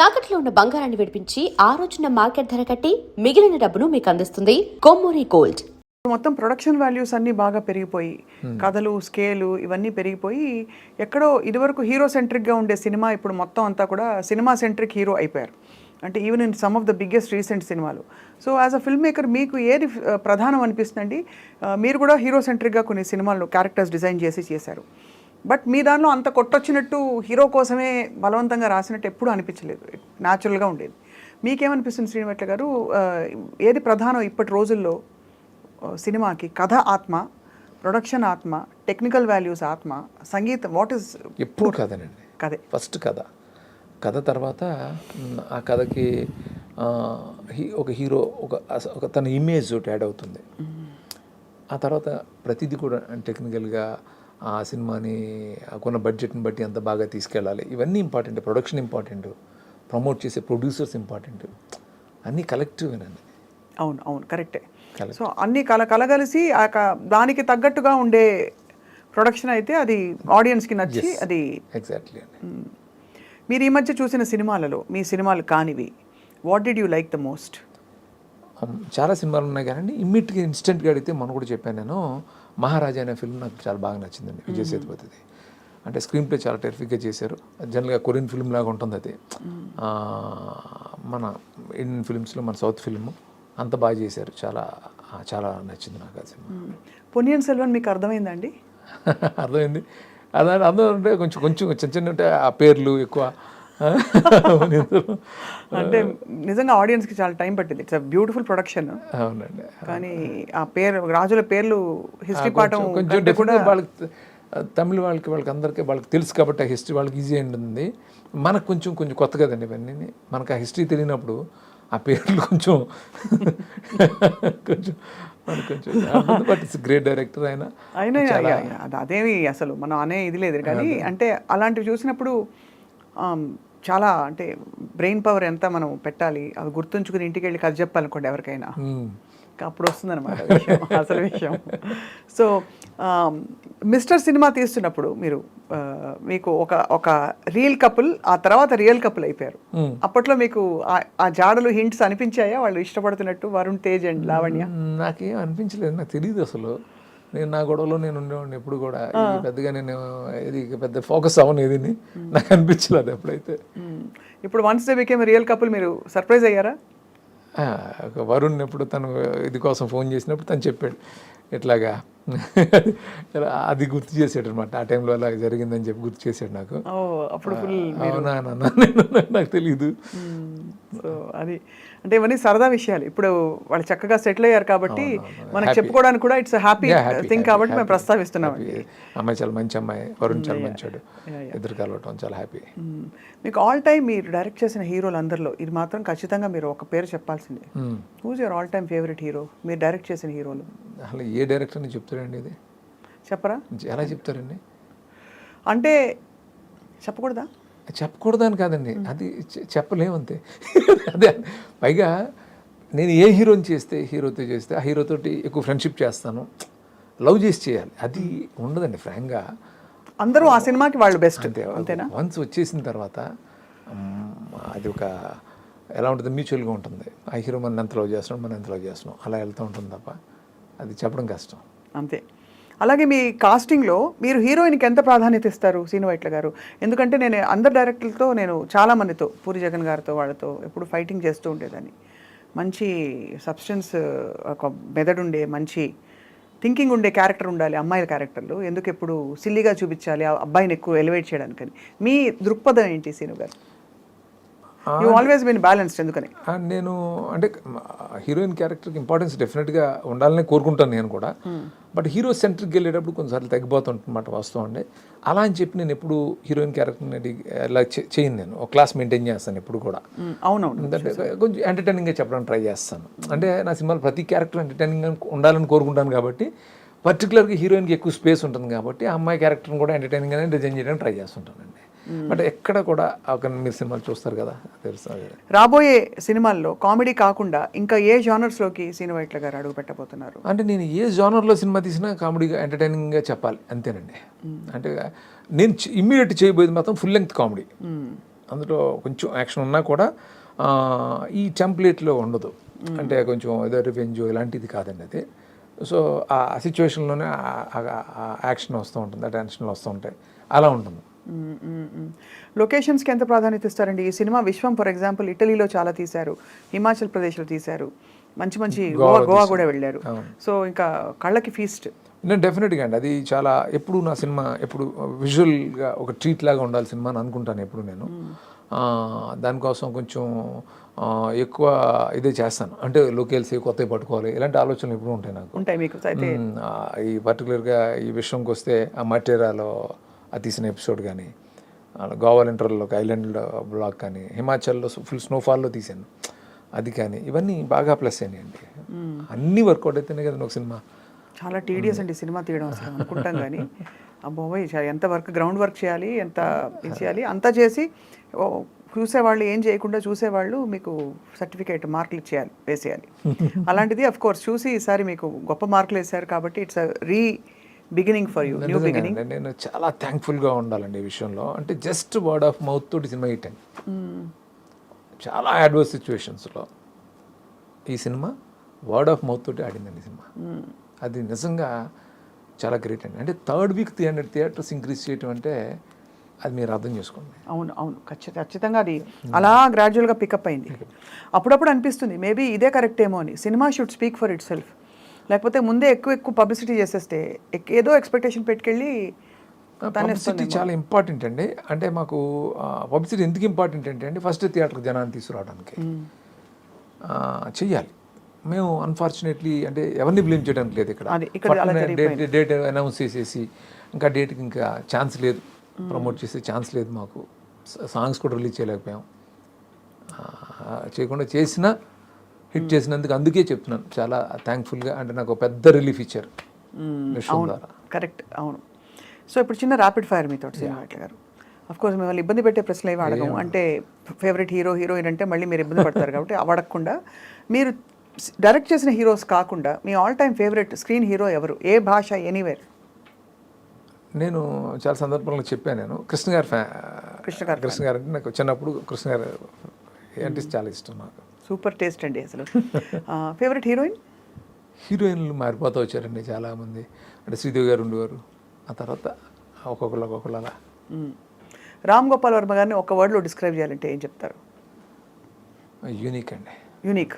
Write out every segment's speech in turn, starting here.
తాకట్లో ఉన్న బంగారాన్ని విడిపించి ఆ రోజున మార్కెట్ ధర కట్టి మిగిలిన డబ్బును మీకు అందిస్తుంది కొమ్మూరి గోల్డ్. మొత్తం ప్రొడక్షన్ వాల్యూస్ అన్నీ బాగా పెరిగిపోయి కథలు స్కేలు ఇవన్నీ పెరిగిపోయి ఎక్కడో ఇదివరకు హీరో సెంట్రిక్గా ఉండే సినిమా ఇప్పుడు మొత్తం అంతా కూడా సినిమా సెంట్రిక్ హీరో అయిపోయారు. అంటే even in some of the biggest recent సినిమాలు. So as a film maker మీకు ఏది ప్రధానం అనిపిస్తుందండి? మీరు కూడా హీరో సెంట్రిక్గా కొన్ని సినిమాలు క్యారెక్టర్స్ డిజైన్ చేసి చేశారు. బట్ మీ దానిలో అంత కొట్టొచ్చినట్టు హీరో కోసమే బలవంతంగా రాసినట్టు ఎప్పుడూ అనిపించలేదు. న్యాచురల్గా ఉండేది. మీకేమనిపిస్తుంది శ్రీనివట్ల గారు? ఏది ప్రధానం ఇప్పటి రోజుల్లో సినిమాకి? కథ ఆత్మ ప్రొడక్షన్ ఆత్మ టెక్నికల్ వాల్యూస్ ఆత్మ సంగీతం వాట్ ఇస్ ఎప్పుడు కథనండి? కథే. ఫస్ట్ కథ. కథ తర్వాత ఆ కథకి ఒక హీరో ఒక ఒక తన ఇమేజ్ ఒకటి యాడ్ అవుతుంది. ఆ తర్వాత ప్రతిదీ కూడా టెక్నికల్గా ఆ సినిమాని కొన్న బడ్జెట్ని బట్టి ఎంత బాగా తీసుకెళ్ళాలి. ఇవన్నీ ఇంపార్టెంట్ ప్రొడక్షన్ ఇంపార్టెంట్ ప్రమోట్ చేసే ప్రొడ్యూసర్స్ ఇంపార్టెంట్. అన్నీ కలెక్టివ్గానండి అవును అవును కరెక్టే. సో అన్ని కల కలగలిసి ఆ దానికి తగ్గట్టుగా ఉండే ప్రొడక్షన్ అయితే అది ఆడియన్స్కి నచ్చి అది ఎగ్జాక్ట్లీ మీరు ఈ మధ్య చూసిన సినిమాలలో మీ సినిమాలు కానివి what did you like the most? చాలా సినిమాలు ఉన్నాయి కానీ ఇమ్మీడియట్గా ఇన్స్టెంట్గా అడిగితే మొన్న కూడా చెప్పాను నేను మహారాజా అనే ఫిల్మ్ నాకు చాలా బాగా నచ్చిందండి విజయ్ సేతుపతిది. అంటే స్క్రీన్ ప్లే చాలా టెరిఫిక్గా చేశారు. జనరల్గా కొరియన్ ఫిల్మ్ లాగా ఉంటుంది అది. మన ఇండియన్ ఫిల్మ్స్లో మన సౌత్ ఫిల్మ్ అంత బాగా చేశారు. చాలా చాలా నచ్చింది నాకు ఆ సినిమా. పొన్నియన్ సెల్వన్ మీకు అర్థమైందండి అర్థమైంది. అదే అందరూ అంటే కొంచెం కొంచెం చిన్న చిన్న ఆ పేర్లు ఎక్కువ. అంటే నిజంగా ఆడియన్స్కి చాలా టైం పట్టింది. ఇట్స్ బ్యూటిఫుల్ ప్రొడక్షన్ అవునండి. కానీ ఆ పేరు రాజుల పేర్లు హిస్టరీ పాఠం కొంచెం కూడా వాళ్ళకి తమిళ వాళ్ళకి వాళ్ళకి అందరికీ వాళ్ళకి తెలుసు కాబట్టి ఆ హిస్టరీ వాళ్ళకి ఈజీ ఉంటుంది. మనకు కొంచెం కొంచెం కొత్త కదండి ఇవన్నీ. మనకు ఆ హిస్టరీ తెలియనప్పుడు ఆ పేర్లు కొంచెం కొంచెం మనకు కొంచెం బట్ ఇట్స్ గ్రేట్ డైరెక్టర్ ఆయన అయినా. అది అదేమి అసలు మనం అనే ఇది లేదు. కానీ అంటే అలాంటివి చూసినప్పుడు చాలా అంటే బ్రెయిన్ పవర్ ఎంత మనం పెట్టాలి అవి గుర్తుంచుకుని ఇంటికి వెళ్ళి కథ చెప్పాలనుకోండి ఎవరికైనా. అప్పుడు వస్తుందన్నమాట విషయం అసలు విషయం. సో మిస్టర్ సినిమా తీస్తున్నప్పుడు మీరు మీకు ఒక ఒక రియల్ కపుల్ ఆ తర్వాత రియల్ కపుల్ అయిపోయారు. అప్పట్లో మీకు ఆ- జాడలు హింట్స్ అనిపించాయా? వాళ్ళు ఇష్టపడుతున్నట్టు వరుణ్ తేజ్ అండ్ లావణ్య? నాకేం అనిపించలేదు నాకు తెలియదు అసలు. నేను నా గొడవలో నేను ఉండేవాడిని ఎప్పుడు కూడా. పెద్దగా నేను ఇది పెద్ద ఫోకస్ అవ్వను ఏదిని. నాకు అనిపించలేదు ఎప్పుడైతే. ఇప్పుడు once they became real couple మీరు సర్ప్రైజ్ అయ్యారా? వరుణ్ ఎప్పుడు తను ఇది కోసం ఫోన్ చేసినప్పుడు తను చెప్పాడు. ఇట్లాగా అది గుర్తు చేసాడు అనమాట ఆ టైంలో అలా జరిగిందని చెప్పి గుర్తు చేశాడు నాకు. ఓ అప్పుడు నాకు తెలియదు అది. అంటే ఇవన్నీ సరదా విషయాలు. ఇప్పుడు వాళ్ళు చక్కగా సెటిల్ అయ్యారు కాబట్టి మనకు చెప్పుకోవడానికి కూడా ఇట్స్ హ్యాపీ థింగ్ కాబట్టి మేము ప్రస్తావిస్తున్నాం. అమ్మాయి చాలా మంచి అమ్మాయి వరుణ్ చాలా మంచాడు. ఇద్దరు కలవటం చాలా హ్యాపీ మ్మ్. మీకు ఆల్ టైమ్ మీరు డైరెక్ట్ చేసిన హీరోలు అందరిలో ఇది మాత్రం ఖచ్చితంగా మీరు ఒక పేరు చెప్పాల్సిందే. Who's your all time favourite hero మీరు డైరెక్ట్ చేసిన హీరోలు. అసలు ఏ డైరెక్టర్ అని చెప్తారండి ఇది? చెప్పరా? ఎలా చెప్తారండి? అంటే చెప్పకూడదా? చెప్పకూడదని కాదండి. అది చె- చెప్పలేమంతే. అదే పైగా నేను ఏ హీరోని చేస్తే హీరోతో చేస్తే ఆ హీరోతోటి ఎక్కువ ఫ్రెండ్షిప్ చేస్తాను. లవ్ చేసి చేయాలి. అది ఉండదండి ఫ్రాంక్గా. అందరూ ఆ సినిమాకి వాళ్ళు బెస్ట్. అంతే అంతేనా? వన్స్ వచ్చేసిన తర్వాత అది ఒక ఎలా ఉంటుంది? మ్యూచువల్గా ఉంటుంది. ఆ హీరో మన ఎంత లవ్ చేస్తున్నాం మనం ఎంత లవ్ చేస్తున్నాం అలా వెళ్తూ ఉంటుంది తప్ప అది చెప్పడం కష్టం. అంతే. అలాగే మీ కాస్టింగ్లో మీరు హీరోయిన్కి ఎంత ప్రాధాన్యత ఇస్తారు సీను వైట్ల గారు? ఎందుకంటే నేను అందరు డైరెక్టర్లతో నేను చాలా మందితో పూరి జగన్ గారితో వాళ్ళతో ఎప్పుడు ఫైటింగ్ చేస్తూ ఉండేదాన్ని. మంచి సబ్స్టెన్స్ ఒక మెదడుండే మంచి థింకింగ్ ఉండే క్యారెక్టర్ ఉండాలి అమ్మాయిల క్యారెక్టర్లు. ఎందుకు ఎప్పుడు సిల్లిగా చూపించాలి ఆ అబ్బాయిని ఎక్కువ ఎలివేట్ చేయడానికని. మీ దృక్పథం ఏంటి సీను గారు యూ ఆల్వేస్ బీన్ బ్యాలెన్స్డ్ ఎందుకని? నేను అంటే హీరోయిన్ క్యారెక్టర్కి ఇంపార్టెన్స్ డెఫినెట్గా ఉండాలని కోరుకుంటాను నేను కూడా. బట్ హీరో సెంట్రిక్కి వెళ్ళేటప్పుడు కొన్నిసార్లు తగ్గిపోతుంటన్నమాట వాస్తవం అండి. అలా అని చెప్పి నేను ఎప్పుడు హీరోయిన్ క్యారెక్టర్ని చే- చేయను నేను. ఒక క్లాస్ మెయింటైన్ చేస్తాను ఎప్పుడు కూడా. మ్మ్, అవునవును. ఎందుకంటే కొంచెం ఎంటర్టైనింగ్గా చెప్పడానికి ట్రై చేస్తాను. అంటే నా సినిమాలో ప్రతి క్యారెక్టర్ ఎంటర్టైనింగ్ ఉండాలని కోరుకుంటాను కాబట్టి పర్టికులర్గా హీరోయిన్కి ఎక్కువ స్పేస్ ఉంటుంది కాబట్టి ఆ అమ్మాయి క్యారెక్టర్ని కూడా ఎంటర్టైనింగ్గానే డిజైన్ చేయడానికి ట్రై చేస్తుంటానండి. బట్ ఎక్కడ కూడా ఒక మీరు సినిమాలు చూస్తారు కదా తెలుసు. రాబోయే సినిమాల్లో కామెడీ కాకుండా ఇంకా ఏ జానర్స్లోకి సీను వైట్ల గారు అడుగు పెట్టబోతున్నారు? అంటే నేను ఏ జానర్లో సినిమా తీసినా కామెడీగా ఎంటర్టైనింగ్గా చెప్పాలి అంతేనండి. అంటే నేను ఇమ్మీడియట్ చేయబోయేది మాత్రం ఫుల్ లెంగ్త్ కామెడీ. అందులో కొంచెం యాక్షన్ ఉన్నా కూడా ఈ టెంప్లెట్లో ఉండదు. అంటే కొంచెం ఏదో రివెంజ్ ఇలాంటిది కాదండి అది. సో ఆ సిచ్యువేషన్లోనే యాక్షన్ వస్తూ ఉంటుంది ఆ టెన్షన్లు వస్తూ ఉంటాయి. అలా ఉంటుంది. లొకేషన్స్కి ఎంత ప్రాధాన్యత ఇస్తారండి? ఈ సినిమా విశ్వం ఫర్ ఎగ్జాంపుల్ ఇటలీలో చాలా తీశారు హిమాచల్ ప్రదేశ్లో తీశారు. మంచి మంచి గోవా గోవా కూడా వెళ్ళారు. సో ఇంకా కళ్ళకి ఫీస్ట్ నేను డెఫినెట్గా అండి అది చాలా ఎప్పుడు నా సినిమా ఎప్పుడు విజువల్గా ఒక ట్రీట్ లాగా ఉండాలి సినిమా అని అనుకుంటాను ఎప్పుడు నేను. దానికోసం కొంచెం ఎక్కువ ఇదే చేస్తాను. అంటే లోకేల్స్ కొత్తవి పట్టుకోవాలి. ఇలాంటి ఆలోచనలు ఎప్పుడు ఉంటాయి నాకు. ఉంటాయి మీకు. అయితే ఈ పర్టికులర్గా ఈ విషయంకి వస్తే ఆ మటేరాలో ఆ తీసిన ఎపిసోడ్ కానీ గోవా ఇంటర్లో ఐలాండ్ బ్లాక్ కానీ హిమాచల్లో ఫుల్ స్నోఫాల్లో తీశాను. అది కానీ ఇవన్నీ బాగా ప్లస్ అయినాయండి. అన్నీ వర్కౌట్ అయితేనే కదండి ఒక సినిమా. చాలా టీడియస్ అండి సినిమా తీయడం అసలు అనుకుంటాం కానీ అబ్బోయ్ చా- ఎంత వర్క్ గ్రౌండ్ వర్క్ చేయాలి ఎంత చేయాలి అంతా చేసి చూసేవాళ్ళు ఏం చేయకుండా చూసేవాళ్ళు మీకు సర్టిఫికేట్ మార్కులు ఇచ్చేయాలి వేసేయాలి. అలాంటిది అఫ్ కోర్స్ చూసి ఈసారి మీకు గొప్ప మార్కులు వేశారు కాబట్టి it's re beginning for you new beginning నేను చాలా థ్యాంక్ఫుల్గా ఉండాలండి ఈ విషయంలో. అంటే జస్ట్ వర్డ్ ఆఫ్ మౌత్ తోటి సినిమా హిట్ అయింది చాలా అడ్వర్స్ సిచ్యువేషన్స్లో ఈ సినిమా వర్డ్ ఆఫ్ మౌత్ తోటి ఆడిందండి సినిమా. అది నిజంగా చాలా గ్రేట్ అండి. అంటే third week three hundred theatres increase చేయటం అంటే అది మీరు అర్థం చేసుకోండి. అవును అవును. ఖచ్చితంగా ఖచ్చితంగా అది అలా గ్రాడ్యువల్గా పికప్ అయింది. అప్పుడప్పుడు అనిపిస్తుంది మేబీ ఇదే కరెక్ట్ ఏమో అని. Cinema should speak for itself లేకపోతే ముందే ఎక్కువ ఎక్కువ పబ్లిసిటీ చేసేస్తే ఏదో ఎక్స్పెక్టేషన్ పెట్టుకెళ్ళి పబ్లిసిటీ చాలా ఇంపార్టెంట్ అండి. అంటే మాకు పబ్లిసిటీ ఎందుకు ఇంపార్టెంట్ అంటే అండి ఫస్ట్ థియేటర్ జనాన్ని తీసుకురావడానికి. చెయ్యాలి. మేము అన్ఫార్చునేట్లీ అంటే ఎవరిని బ్లేమ్ చేయడానికి లేదు ఇక్కడ. డేట్ అనౌన్స్ చేసేసి ఇంకా డేట్కి ఇంకా ఛాన్స్ లేదు. ప్రమోట్ చేసే ఛాన్స్ లేదు మాకు. సాంగ్స్ కూడా రిలీజ్ చేయలేకపోయాం. చేయకుండా చేసినా హిట్ చేసినందుకు అందుకే చెప్తున్నాను. చాలా థ్యాంక్ఫుల్గా అంటే నాకు ఒక పెద్ద రిలీఫ్ ఇచ్చారు. కరెక్ట్ అవును. సో ఇప్పుడు చిన్న ర్యాపిడ్ ఫైర్ మీతో శ్రీనివాట్ల గారు అఫ్ కోర్స్ మిమ్మల్ని ఇబ్బంది పెట్టే ప్రశ్నలు ఏమి అడగము అంటే ఫేవరెట్ హీరో హీరోయిన్ అంటే మళ్ళీ మీరు ఇబ్బంది పడతారు కాబట్టి అవి అడగకుండా మీరు డైరెక్ట్ చేసిన హీరోస్ కాకుండా మీ all time favourite screen hero ఎవరు? ఏ భాష ఎనీవేర్ నేను చాలా సందర్భంలో చెప్పాను నేను. కృష్ణ గారి ఫ్యా కృష్ణ గారి కృష్ణ గారు అంటే నాకు చిన్నప్పుడు కృష్ణ గారు అంటే చాలా ఇష్టం నాకు. సూపర్ టేస్ట్ అండి అసలు. Favourite heroine? హీరోయిన్లు మారిపోతూ వచ్చారండి చాలామంది. అంటే శ్రీదేవి గారు ఉండేవారు. ఆ తర్వాత ఒక్కొక్కరు ఒక్కొక్కరు అలా రామ్ గోపాల్ వర్మ గారిని ఒక వర్డ్లో డిస్క్రైబ్ చేయాలంటే ఏం చెప్తారు? యూనిక్ అండి. యూనిక్.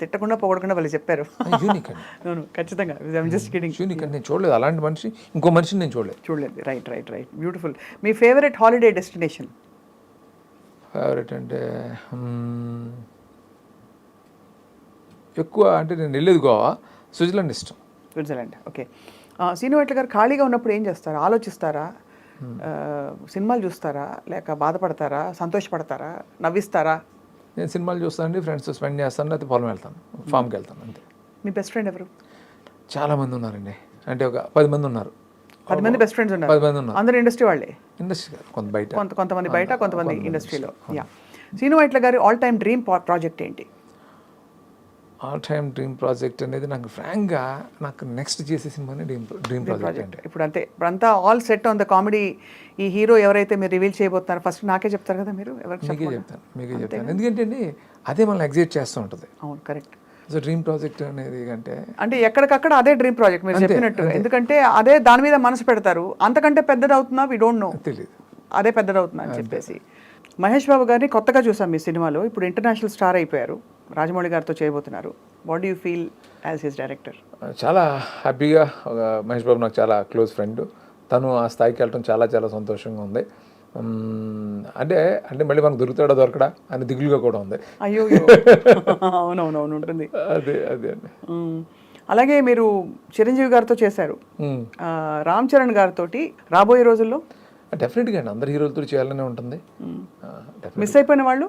తిట్టకుండా పొగడకుండా వాళ్ళు చెప్పారు. అవును ఖచ్చితంగా. జస్ట్ కిడింగ్ యూనిక్ నేను చూడలేదు. అలాంటి మనిషి ఇంకో మనిషిని నేను చూడలేదు. చూడలేదు. రైట్ రైట్ రైట్ బ్యూటిఫుల్ మీ ఫేవరెట్ హాలిడే డెస్టినేషన్ ఫేవరెట్ అంటే మ్మ్, ఎక్కువ అంటే నేను వెళ్ళేది గోవా. స్విట్జర్లాండ్ ఇష్టం. స్విట్జర్లాండ్. ఓకే సీనివాట్ల గారు ఖాళీగా ఉన్నప్పుడు ఏం చేస్తారు? ఆలోచిస్తారా? ఆ, సినిమాలు చూస్తారా? లేక బాధపడతారా? సంతోషపడతారా? నవ్విస్తారా? నేను సినిమాలు చూస్తానండి ఫ్రెండ్స్ స్పెండ్ చేస్తాను లేకపోతే పొలం వెళ్తాను ఫామ్కి వెళ్తాను అంతే. మీ బెస్ట్ ఫ్రెండ్ ఎవరు? చాలా మంది ఉన్నారండి. అంటే ఒక పది మంది ఉన్నారు. పది మంది బెస్ట్ ఫ్రెండ్స్ ఉన్నారు. పది మంది ఉన్నారు. అందరు ఇండస్ట్రీ వాళ్ళే? ఇండస్ట్రీ కొంత బయట. కొంత కొంతమంది బయట కొంతమంది ఇండస్ట్రీలో యా సీను వైట్ల గారి ఆల్ టైమ్ డ్రీమ్ ప్రాజెక్ట్ ఏంటి? ఆల్ టైమ్ డ్రీమ్ ప్రాజెక్ట్ అనేది నాకు ఫ్రాంక్గా నాకు నెక్స్ట్ చేసే సినిమానే డ్రీమ్ డ్రీమ్ ప్రాజెక్ట్ అంటే ఇప్పుడు అంతే ఇప్పుడంతా all set on the comedy ఈ హీరో ఎవరైతే మీరు రివీల్ చేయబోతున్నారో ఫస్ట్ నాకే చెప్తారు కదా మీరు? ఎవరికి మీకే. చెప్తాను మీకే చెప్తాను. ఎందుకంటే అండి అదే మనల్ని ఎగ్జైట్ చేస్తూ ఉంటుంది. అవును కరెక్ట్ సో డ్రీమ్ ప్రాజెక్ట్ అనేది అంటే అంటే ఎక్కడికక్కడ అదే డ్రీమ్ ప్రాజెక్ట్ మీరు చెప్పినట్టు. ఎందుకంటే అదే దాని మీద మనసు పెడతారు. అంతకంటే పెద్దది అవుతుందా వి డోంట్ నో తెలియదు అదే పెద్దది అవుతుందా అని చెప్పేసి. మహేష్ బాబు గారిని కొత్తగా చూసాం మీ సినిమాలో. ఇప్పుడు ఇంటర్నేషనల్ స్టార్ అయిపోయారు. రాజమౌళి గారితో చేయబోతున్నారు. What you feel as his director చాలా హ్యాపీగా ఒక మహేష్ బాబు నాకు చాలా క్లోజ్ ఫ్రెండ్. తను ఆ స్థాయికి వెళ్ళటం చాలా చాలా సంతోషంగా ఉంది. అంటే అంటే మళ్ళీ మనకు దొరుకుతాడా దొరకడా అని దిగులుగా కూడా ఉంది. అయ్యో అవునవునవును ఉంటుంది. అదే అదే అండి. అలాగే మీరు చిరంజీవి గారితో చేశారు. రామ్ చరణ్ గారితో రాబోయే రోజుల్లో? డెఫినెట్గా అండి అందరి హీరోలతో చేయాలనే ఉంటుంది. మిస్ అయిపోయిన వాళ్ళు?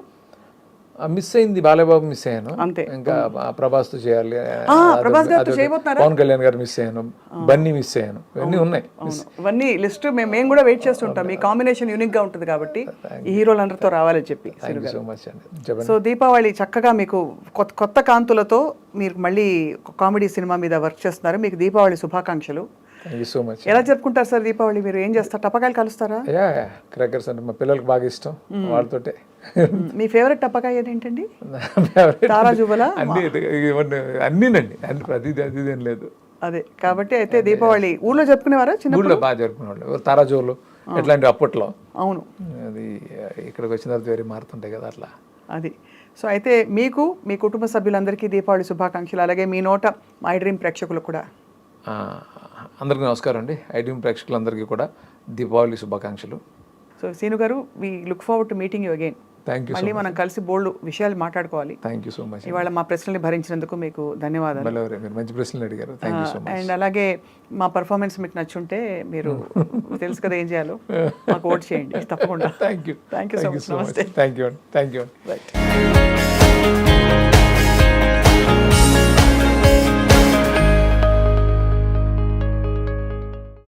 మిస్ అయింది బాలయ్యబాబు మిస్ అయ్యాను. అంతే. ఇంకా చేయాలి. ప్రభాస్ అదొక- చేయబోతున్నారా? పవన్ కళ్యాణ్ గారు మిస్ అయ్యాను. బన్నీ మిస్ అయ్యాను. ఇవన్నీ ఉన్నాయి. ఇవన్నీ లిస్ట్ మేము మేము కూడా వెయిట్ చేస్తుంటాం మీ కాంబినేషన్ యూనిక్గా ఉంటుంది కాబట్టి ఈ హీరోలందరితో రావాలని చెప్పి సో మచ్ అండి. సో దీపావళి చక్కగా మీకు కొత్త కాంతులతో మీరు మళ్ళీ కామెడీ సినిమా మీద వర్క్ చేస్తున్నారు. మీకు దీపావళి శుభాకాంక్షలు. సో మచ్ ఎలా జరుపుకుంటారు సార్ దీపావళి మీరు? ఏం చేస్తారు? టపకాయలు కలుస్తారా? యా క్రాకర్స్ అంటే మా పిల్లలకి బాగా ఇష్టం వాళ్ళతోటే. మీ ఫేవరెట్ టపకాయ ఏంటండి నా favorite తారా జువ్వలా? అన్ని అన్నీనండి. అన్ని ప్రతిదీ అది ఏం లేదు. అదే. కాబట్టి అయితే దీపావళి ఊర్లో జరుపుకునేవారా చిన్న ఊళ్ళో బాగా జరుపుకునేవాళ్ళు. తారాజోలు ఎట్లాంటి అప్పట్లో. అవును. అది ఇక్కడికి వచ్చిన తర్వాత వేరే మారుతుంటాయి కదా అట్లా. అది. సో అయితే మీకు మీ కుటుంబ సభ్యులందరికీ దీపావళి శుభాకాంక్షలు. అలాగే మీ నోట మై డ్రీమ్ ప్రేక్షకులకు కూడా. అందరికీ నమస్కారం అండి. ఐటీఎం ప్రేక్షకులందరికీ కూడా దీపావళి శుభాకాంక్షలు. సో సీను గారు we look forward to meeting you again thank you మళ్ళీ మనం కలిసి బోల్డ్ విషయాలు మాట్లాడుకోవాలి. థ్యాంక్ యూ సో మచ్ ఇవాళ మా ప్రశ్నల్ని భరించినందుకు మీకు ధన్యవాదాలు. మీరు మంచి ప్రశ్నలు అడిగారు. అండ్ అలాగే మా పర్ఫార్మెన్స్ మీకు నచ్చుంటే మీరు తెలుసు కదా ఏం చేయాలో మాకు ఓట్ చేయండి. తప్పకుండా. Thank you thank you. So much నమస్తే. Thank you thank you right